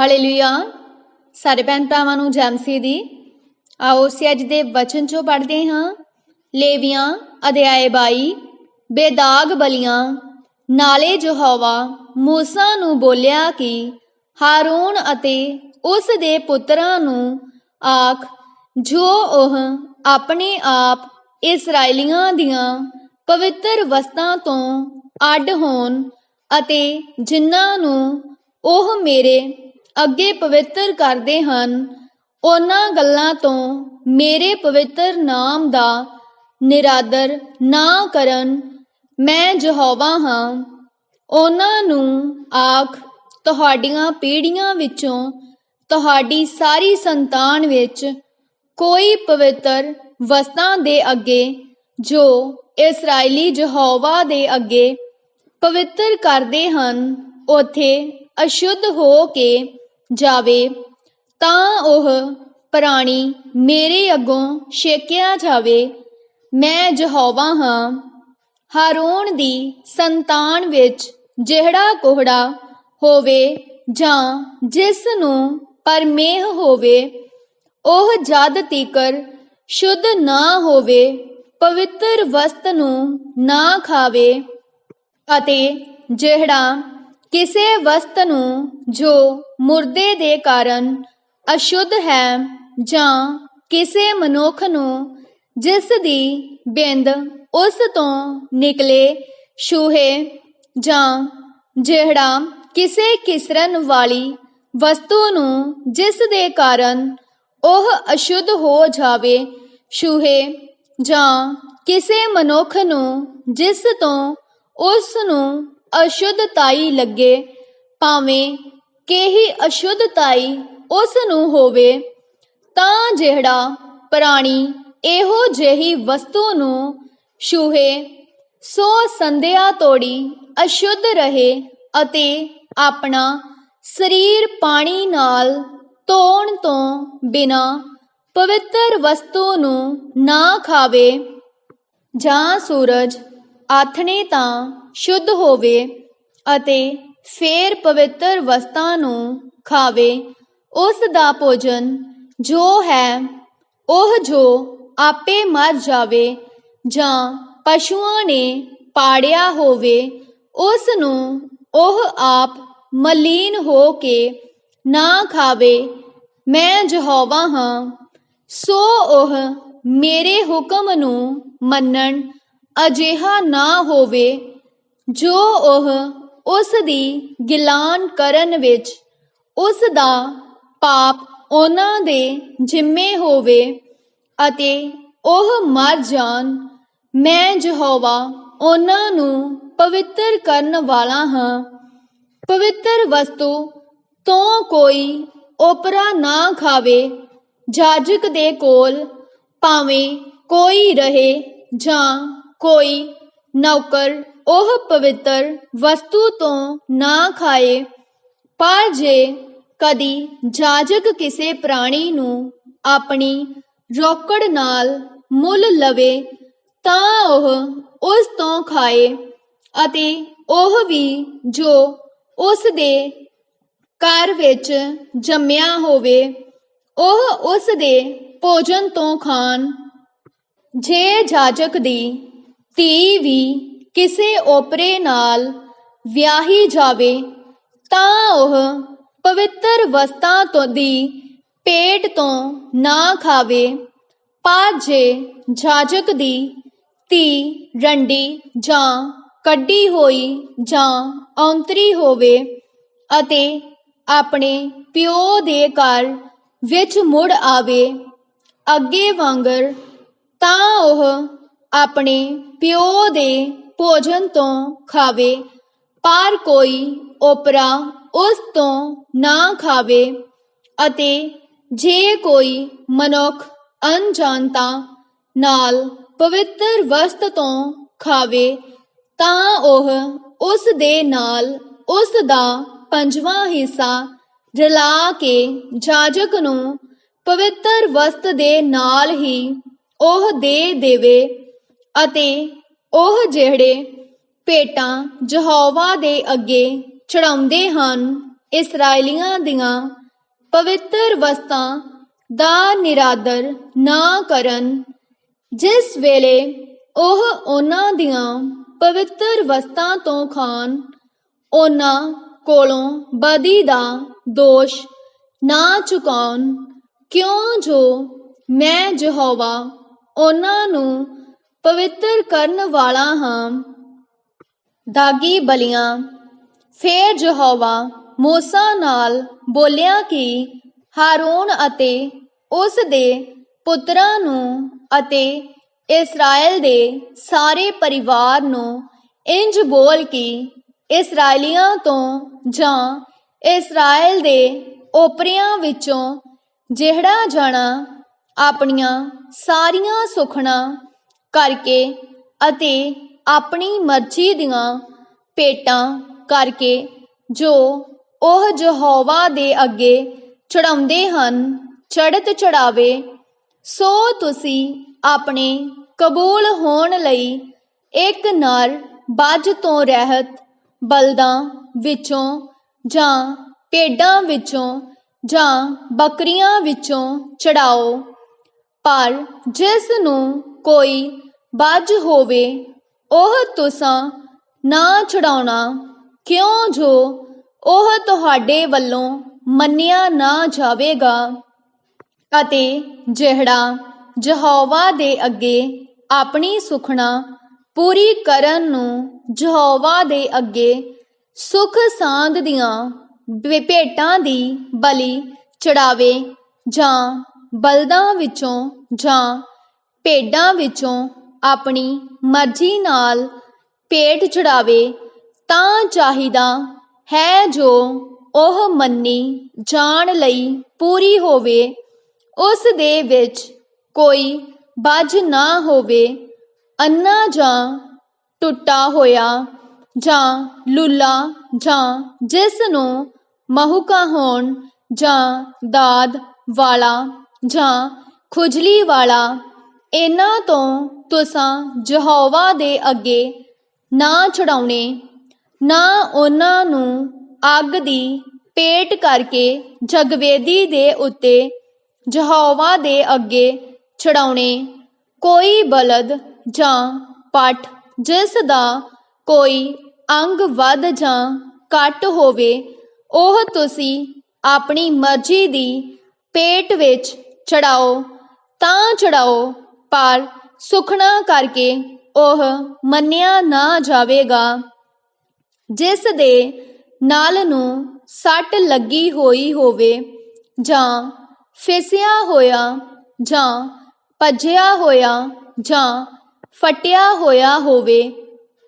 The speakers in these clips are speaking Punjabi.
ਹਾਲੇਲੂਇਆ ਸਾਰੇ ਭੈਣ ਭਰਾਵਾਂ ਨੂੰ ਜੈਮਸੀ ਦੀ ਆਓ ਅਸੀਂ ਅੱਜ ਦੇ ਵਚਨ ਚੋਂ ਪੜ੍ਹਦੇ ਹਾਂ। ਲੇਵੀਆਂ, ਅਧਿਆਏ 22 ਬੇਦਾਗ ਬਲੀਆਂ, ਨਾਲੇ ਯਹੋਵਾ موسی ਨੂੰ ਬੋਲਿਆ ਕਿ ਹਾਰੂਨ ਅਤੇ ਉਸ ਦੇ ਪੁੱਤਰਾਂ ਨੂੰ ਆਖ, ਜੋ ਉਹ ਆਪਣੇ ਆਪ ਇਸرائیਲੀਆਂ ਦੀਆਂ ਪਵਿੱਤਰ ਵਸਤਾਂ ਤੋਂ ਅੱਡ ਹੋਣ ਅਤੇ ਜਿਨ੍ਹਾਂ ਨੂੰ ਉਹ ਮੇਰੇ ਅੱਗੇ ਪਵਿੱਤਰ ਕਰਦੇ ਹਨ, ਉਹਨਾਂ ਗੱਲਾਂ ਤੋਂ ਮੇਰੇ ਪਵਿੱਤਰ ਨਾਮ ਦਾ ਨਿਰਾਦਰ ਨਾ ਕਰਨ, ਮੈਂ ਯਹੋਵਾ ਹਾਂ। ਉਹਨਾਂ ਨੂੰ ਆਖ, ਤੁਹਾਡੀਆਂ ਪੀੜ੍ਹੀਆਂ ਵਿੱਚੋਂ ਤੁਹਾਡੀ ਸਾਰੀ ਸੰਤਾਨ ਵਿੱਚ ਕੋਈ ਪਵਿੱਤਰ ਵਸਤਾਂ ਦੇ ਅੱਗੇ, ਜੋ ਇਸرائیਲੀ ਯਹੋਵਾ ਦੇ ਅੱਗੇ ਪਵਿੱਤਰ ਕਰਦੇ ਹਨ, ਉਥੇ ਅਸ਼ੁੱਧ ਹੋ ਕੇ ਜਾਵੇ, ਤਾਂ ਉਹ ਪ੍ਰਾਣੀ ਮੇਰੇ ਅੱਗੋਂ ਛੇਕਿਆ ਜਾਵੇ। ਮੈਂ ਯਹੋਵਾ ਹਾਂ, ਹਾਰੂਨ ਦੀ ਸੰਤਾਨ ਵਿੱਚ ਜਿਹੜਾ ਕੋਹੜਾ ਹੋਵੇ ਜਾਂ ਜਿਸ ਨੂੰ ਪਰਮੇਹ ਹੋਵੇ, ਉਹ ਜਦ ਤੀਕਰ ਸ਼ੁੱਧ ਨਾ ਹੋਵੇ, ਪਵਿੱਤਰ ਵਸਤ ਨੂੰ ਨਾ ਖਾਵੇ ਅਤੇ ਜਿਹੜਾ ਕਿਸੇ ਵਸਤ ਨੂੰ ਜੋ ਮੁਰਦੇ ਦੇ ਕਾਰਨ ਅਸ਼ੁੱਧ ਹੈ ਜਾਂ ਕਿਸੇ ਮਨੁੱਖ ਨੂੰ ਜਿਸ ਦੀ ਬਿੰਦ ਉਸ ਤੋਂ ਨਿਕਲੇ ਸ਼ੂਹੇ ਜਾਂ ਜਿਹੜਾ ਕਿਸੇ ਕਿਸਰਨ ਵਾਲੀ ਵਸਤੂ ਨੂੰ ਜਿਸ ਦੇ ਕਾਰਨ ਉਹ ਅਸ਼ੁੱਧ ਹੋ ਜਾਵੇ ਸ਼ੂਹੇ ਜਾਂ ਕਿਸੇ ਮਨੁੱਖ ਨੂੰ ਜਿਸ ਤੋਂ ਉਸ ਨੂੰ ਅਸ਼ੁੱਧਤਾਈ ਲੱਗੇ, ਭਾਵੇਂ ਕਿਹੀ ਅਸ਼ੁੱਧਤਾਈ ਉਸ ਨੂੰ ਹੋਵੇ, ਤਾਂ ਜਿਹੜਾ ਪ੍ਰਾਣੀ ਇਹੋ ਜਿਹੀ ਵਸਤੂ ਨੂੰ ਛੂਹੇ, ਸੋ ਸੰਧਿਆ ਤੋੜੀ ਅਸ਼ੁੱਧ ਰਹੇ ਅਤੇ ਆਪਣਾ ਸਰੀਰ ਪਾਣੀ ਨਾਲ ਧੋਣ ਤੋਂ ਬਿਨਾ ਪਵਿੱਤਰ ਵਸਤੂ ਨੂੰ ਨਾ ਖਾਵੇ, ਜਾਂ ਸੂਰਜ ਆਥਣੇ ਤਾਂ ਸ਼ੁੱਧ ਹੋਵੇ ਅਤੇ ਫੇਰ ਪਵਿੱਤਰ ਵਸਤਾਂ ਨੂੰ ਖਾਵੇ, ਉਸ ਦਾ ਭੋਜਨ ਜੋ ਹੈ, ਉਹ ਜੋ ਆਪੇ ਮਰ ਜਾਵੇ ਜਾਂ ਪਸ਼ੂਆਂ ਨੇ ਪਾੜਿਆ ਹੋਵੇ, ਉਸ ਨੂੰ ਉਹ ਆਪ ਮਲੀਨ ਹੋ ਕੇ ਨਾ ਖਾਵੇ, ਮੈਂ ਯਹੋਵਾ ਹਾਂ, ਸੋ ਉਹ ਮੇਰੇ ਹੁਕਮ ਨੂੰ ਮੰਨਣ ਅਜਿਹਾ ਨਾ ਹੋਵੇ ਜੋ ਉਹ ਉਸ ਦੀ ਗਿਲਾਨ ਕਰਨ ਵਿੱਚ ਉਸ ਦਾ ਪਾਪ ਉਹਨਾਂ ਦੇ ਜਿੰਮੇ ਹੋਵੇ ਅਤੇ ਉਹ ਮਰ ਜਾਣ, ਮੈਂ ਯਹੋਵਾ ਉਹਨਾਂ ਨੂੰ ਪਵਿੱਤਰ ਕਰਨ ਵਾਲਾ ਹਾਂ। ਪਵਿੱਤਰ ਵਸਤੂ ਤੋਂ ਕੋਈ ਓਪਰਾ ਨਾ ਖਾਵੇ, ਜਾਜਕ ਦੇ ਕੋਲ ਭਾਵੇਂ ਕੋਈ ਰਹੇ ਜਾਂ ਕੋਈ ਨੌਕਰ ਉਹ ਪਵਿੱਤਰ ਵਸਤੂ ਤੋਂ ਨਾ ਖਾਏ, ਪਰ ਜੇ ਕਦੀ ਜਾਜਕ ਕਿਸੇ ਪ੍ਰਾਣੀ ਨੂੰ ਆਪਣੀ ਰੋਕੜ ਨਾਲ ਮੁੱਲ ਲਵੇ, ਤਾਂ ਉਹ ਉਸ ਤੋਂ ਖਾਏ ਅਤੇ ਉਹ ਵੀ ਜੋ ਉਸ ਦੇ ਘਰ ਵਿੱਚ ਜੰਮਿਆ ਹੋਵੇ, ਉਹ ਉਸ ਦੇ ਭੋਜਨ ਤੋਂ ਖਾਣ। ਜੇ ਜਾਜਕ ਦੀ ਧੀ ਵੀ ਕਿਸੇ ਓਪਰੇ ਨਾਲ ਵਿਆਹੀ ਜਾਵੇ, ਤਾਂ ਉਹ ਪਵਿੱਤਰ ਵਸਤਾਂ ਤੋਂ ਦੀ ਪੇਟ ਤੋਂ ਨਾ ਖਾਵੇ ਪਰ ਜੇ ਜਾਜਕ ਦੀ ਧੀ ਰੰਡੀ ਜਾਂ ਕੱਢੀ ਹੋਈ ਜਾਂ ਔਂਤਰੀ ਹੋਵੇ ਅਤੇ ਆਪਣੇ ਪਿਓ ਦੇ ਘਰ ਵਿੱਚ ਮੁੜ ਆਵੇ, ਅੱਗੇ ਵਾਂਗਰ ਤਾਂ ਉਹ ਆਪਣੇ ਪਿਓ ਦੇ ਭੋਜਨ ਤੋਂ ਖਾਵੇ, ਪਰ ਕੋਈ ਓਪਰਾ ਉਸ ਤੋਂ ਨਾ ਖਾਵੇ ਅਤੇ ਜੇ ਕੋਈ ਮਨੁੱਖ ਅਣਜਾਣਤਾ ਨਾਲ ਪਵਿੱਤਰ ਵਸਤ ਤੋਂ ਖਾਵੇ, ਤਾਂ ਉਹ ਉਸ ਦੇ ਨਾਲ ਉਸ ਦਾ ਪੰਜਵਾਂ ਹਿੱਸਾ ਰਲਾ ਕੇ ਜਾਜਕ ਨੂੰ ਪਵਿੱਤਰ ਵਸਤ ਦੇ ਨਾਲ ਹੀ ਉਹ ਦੇ ਦੇਵੇ ਅਤੇ ਉਹ ਜਿਹੜੇ ਭੇਟਾਂ ਜਹਾਵਾ ਦੇ ਅੱਗੇ ਚੜਾਉਂਦੇ ਹਨ ਇਸرائیਲੀਆਂ ਦੀਆਂ ਪਵਿੱਤਰ ਵਸਤਾਂ ਦਾ ਨਿਰਾਦਰ ਨਾ ਕਰਨ, ਜਿਸ ਵੇਲੇ ਉਹ ਉਹਨਾਂ ਦੀਆਂ ਪਵਿੱਤਰ ਵਸਤਾਂ ਤੋਂ ਖਾਣ ਉਹਨਾਂ ਕੋਲੋਂ ਬਦੀ ਦਾ ਦੋਸ਼ ਨਾ ਚੁਕਾਉਣ, ਕਿਉਂ ਜੋ ਮੈਂ ਯਹੋਵਾ ਉਹਨਾਂ ਨੂੰ ਪਵਿੱਤਰ ਕਰਨ ਵਾਲਾ ਹਾਂ। ਦਾਗੀ ਬਲੀਆਂ, ਫੇਰ ਯਹੋਵਾ ਮੂਸਾ ਨਾਲ ਬੋਲਿਆ ਕਿ ਹਾਰੂਨ ਅਤੇ ਉਸ ਦੇ ਪੁੱਤਰਾਂ ਨੂੰ ਅਤੇ ਇਸਰਾਇਲ ਦੇ ਸਾਰੇ ਪਰਿਵਾਰ ਨੂੰ ਇੰਜ ਬੋਲ ਕੇ ਇਸرائیਲੀਆਂ ਤੋਂ ਜਾਂ ਇਸਰਾਇਲ ਦੇ ਓਪਰਿਆਂ ਵਿੱਚੋਂ ਜਿਹੜਾ ਜਾਣਾ ਆਪਣੀਆਂ ਸਾਰੀਆਂ ਸੁਖਣਾ ਕਰਕੇ ਅਤੇ ਆਪਣੀ ਮਰਜ਼ੀ ਦੀਆਂ ਪੇਟਾਂ ਕਰਕੇ ਜੋ ਉਹ ਯਹੋਵਾ ਦੇ ਅੱਗੇ ਚੜਾਉਂਦੇ ਹਨ ਚੜਤ ਚੜਾਵੇ ਸੋ ਤੁਸੀਂ ਆਪਣੇ ਕਬੂਲ ਹੋਣ ਲਈ ਇੱਕ ਨਰ ਬੱਜ ਤੋਂ ਰਹਿਤ ਬਲਦਾਂ ਵਿੱਚੋਂ ਜਾਂ ਭੇਡਾਂ ਵਿੱਚੋਂ ਜਾਂ ਬੱਕਰੀਆਂ ਵਿੱਚੋਂ ਚੜਾਓ ਪਰ ਜਿਸ ਨੂੰ ਕੋਈ ਬੱਜ ਹੋਵੇ, ਉਹ ਤੁਸਾਂ ਨਾ ਚੜਾਉਣਾ ਕਿਉਂ ਜੋ ਉਹ ਤੁਹਾਡੇ ਵੱਲੋਂ ਮੰਨਿਆ ਨਾ ਜਾਵੇਗਾ। ਅਤੇ ਜਿਹੜਾ ਯਹੋਵਾ ਦੇ ਅੱਗੇ ਆਪਣੀ ਸੁਖਣਾ ਪੂਰੀ ਕਰਨ ਨੂੰ ਯਹੋਵਾ ਦੇ ਅੱਗੇ ਸੁਖ ਸਾਂਦ ਦੀਆਂ ਭੇ- ਭੇਟਾਂ ਦੀ ਬਲੀ ਚੜਾਵੇ ਜਾਂ ਬਲਦਾਂ ਵਿੱਚੋਂ ਜਾਂ ਭੇਡਾਂ ਵਿੱਚੋਂ ਆਪਣੀ ਮਰਜ਼ੀ ਨਾਲ ਪੇਟ ਚੜਾਵੇ, ਤਾਂ ਚਾਹੀਦਾ ਹੈ ਜੋ ਉਹ ਮੰਨੀ ਜਾਣ ਲਈ ਪੂਰੀ ਹੋਵੇ। ਉਸ ਦੇ ਵਿੱਚ ਕੋਈ ਬੱਜ ਨਾ ਹੋਵੇ ਅੰਨਾ ਜਾਂ ਟੁੱਟਾ ਹੋਇਆ, ਜਾਂ ਲੁੱਲਾ, ਜਾਂ ਜਿਸ ਨੂੰ ਮਹੁਕਾ ਹੋਣ ਜਾਂ ਦਾਦ ਵਾਲਾ ਜਾਂ ਖੁਜਲੀ ਵਾਲਾ ਇਹਨਾਂ ਤੋਂ ਤੁਸਾਂ ਯਹੋਵਾ ਦੇ ਅੱਗੇ ਨਾ ਚੜਾਉਣੇ ਨਾ ਉਹਨਾਂ ਨੂੰ ਅੱਗ ਦੀ ਪੇਟ ਕਰਕੇ ਜਗਵੇਦੀ ਦੇ ਉੱਤੇ ਯਹੋਵਾ ਦੇ ਅੱਗੇ ਚੜਾਉਣੇ ਕੋਈ ਬਲਦ ਜਾਂ ਪੱਠ ਜਿਸ ਦਾ ਕੋਈ ਅੰਗ ਵੱਧ ਜਾਂ ਘੱਟ ਹੋਵੇ, ਉਹ ਤੁਸੀਂ ਆਪਣੀ ਮਰਜ਼ੀ ਦੀ ਪੇਟ ਵਿੱਚ ਚੜਾਓ, ਤਾਂ ਚੜਾਓ। ਪਰ ਸੁਖਣਾ ਕਰਕੇ ਉਹ ਮੰਨਿਆ ਨਾ ਜਾਵੇਗਾ। ਜਿਸ ਦੇ ਨਾਲ ਨੂੰ ਸੱਟ ਲੱਗੀ ਹੋਈ ਹੋਵੇ ਜਾਂ ਫਿਸਿਆ ਹੋਇਆ ਜਾਂ ਭੱਜਿਆ ਹੋਇਆ ਜਾਂ ਫਟਿਆ ਹੋਇਆ ਹੋਵੇ,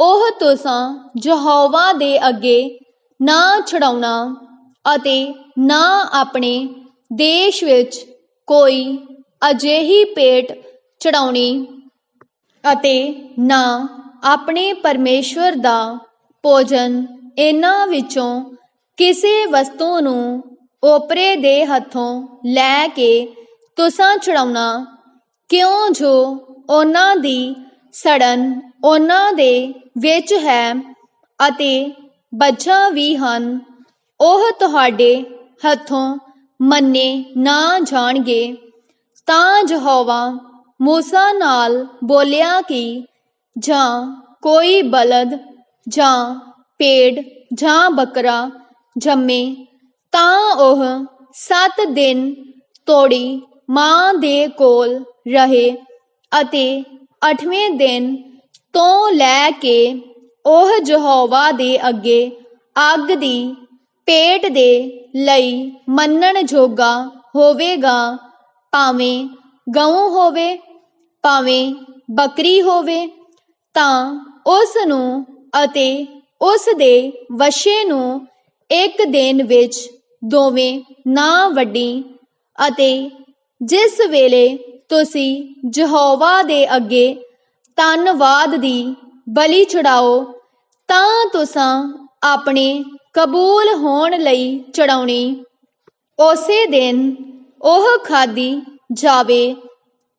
ਉਹ ਤੁਸਾਂ ਯਹੋਵਾ ਦੇ ਅੱਗੇ ਨਾ ਛਡਾਉਣਾ ਅਤੇ ਨਾ ਆਪਣੇ ਦੇਸ਼ ਵਿੱਚ ਕੋਈ ਅਜਿਹੀ ਪੇਟ ਚੜਾਉਣੀ ਅਤੇ ਨਾ ਆਪਣੇ ਪਰਮੇਸ਼ਵਰ ਦਾ ਭੋਜਨ ਇਹਨਾਂ ਵਿੱਚੋਂ ਕਿਸੇ ਵਸਤੂ ਨੂੰ ਓਪਰੇ ਦੇ ਹੱਥੋਂ ਲੈ ਕੇ ਤੁਸਾਂ ਚੜਾਉਣਾ, ਕਿਉਂ ਜੋ ਉਹਨਾਂ ਦੀ ਸੜਨ ਉਹਨਾਂ ਦੇ ਵਿੱਚ ਹੈ ਅਤੇ ਬੱਚਾ ਵੀ ਹਨ, ਉਹ ਤੁਹਾਡੇ ਹੱਥੋਂ ਮੰਨੇ ਨਾ ਜਾਣਗੇ। ਤਾਂ ਯਹੋਵਾ ਮੂਸਾ ਨਾਲ ਬੋਲਿਆ ਕਿ ਜਾਂ ਕੋਈ ਬਲਦ ਜਾਂ ਪੇੜ ਜਾਂ ਬੱਕਰਾ ਜੰਮੇ, ਤਾਂ ਉਹ ਸੱਤ ਦਿਨ ਤੋੜੀ ਮਾਂ ਦੇ ਕੋਲ ਰਹੇ ਅਤੇ ਅਠਵੇਂ ਦਿਨ ਤੋਂ ਲੈ ਕੇ ਉਹ ਯਹੋਵਾ ਦੇ ਅੱਗੇ ਅੱਗ ਦੀ ਪੇਟ ਦੇ ਲਈ ਮੰਨਣ ਜੋਗਾ ਹੋਵੇਗਾ, ਭਾਵੇਂ ਗਊ ਹੋਵੇ ਭਾਵੇਂ ਬੱਕਰੀ ਹੋਵੇ ਤਾਂ ਉਸ ਨੂੰ ਅਤੇ ਉਸ ਦੇ ਵਸ਼ੇ ਨੂੰ ਇੱਕ ਦਿਨ ਵਿੱਚ ਦੋਵੇਂ ਨਾ ਵੱਡੀ ਅਤੇ ਜਿਸ ਵੇਲੇ ਤੁਸੀਂ ਯਹੋਵਾ ਦੇ ਅੱਗੇ ਧੰਨਵਾਦ ਦੀ ਬਲੀ ਚੜਾਓ, ਤਾਂ ਤੁਸਾਂ ਆਪਣੇ ਕਬੂਲ ਹੋਣ ਲਈ ਚੜਾਉਣੀ। ਉਸੇ ਦਿਨ ਉਹ ਖਾਦੀ ਜਾਵੇ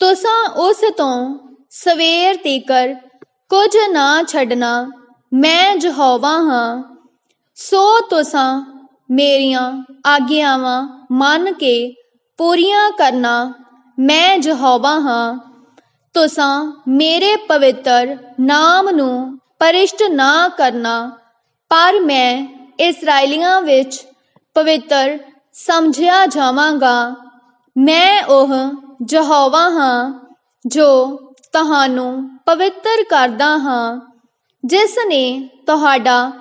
ਤੁਸਾਂ ਉਸ ਤੋਂ ਸਵੇਰ ਤੀਕਰ ਕੁਝ ਨਾ ਛੱਡਣਾ, ਮੈਂ ਯਹੋਵਾ ਹਾਂ। ਸੋ ਤੁਸਾਂ ਮੇਰੀਆਂ ਆਗਿਆਵਾਂ ਮੰਨ ਕੇ ਪੂਰੀਆਂ ਕਰਨਾ, ਮੈਂ ਯਹੋਵਾ ਹਾਂ। ਤੁਸਾਂ ਮੇਰੇ ਪਵਿੱਤਰ ਨਾਮ ਨੂੰ ਪਰਿਸ਼ਟ ਨਾ ਕਰਨਾ, ਪਰ ਮੈਂ ਇਸرائیਲੀਆਂ ਵਿੱਚ ਪਵਿੱਤਰ ਸਮਝਿਆ ਜਾਵਾਂਗਾ। ਮੈਂ ਉਹ ਯਹੋਵਾ ਹਾਂ, ਜੋ ਤੁਹਾਨੂੰ ਪਵਿੱਤਰ ਕਰਦਾ ਹਾਂ, ਜਿਸ ਨੇ ਤੁਹਾਡਾ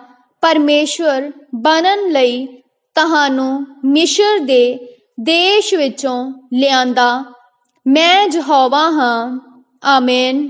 ਪਰਮੇਸ਼ਵਰ ਬਣਨ ਲਈ ਤੁਹਾਨੂੰ ਮਿਸ਼ਰ ਦੇ ਦੇਸ਼ ਵਿੱਚੋਂ ਲਿਆਂਦਾ। ਮੈਂ ਯਹੋਵਾ ਹਾਂ, ਆਮੇਨ।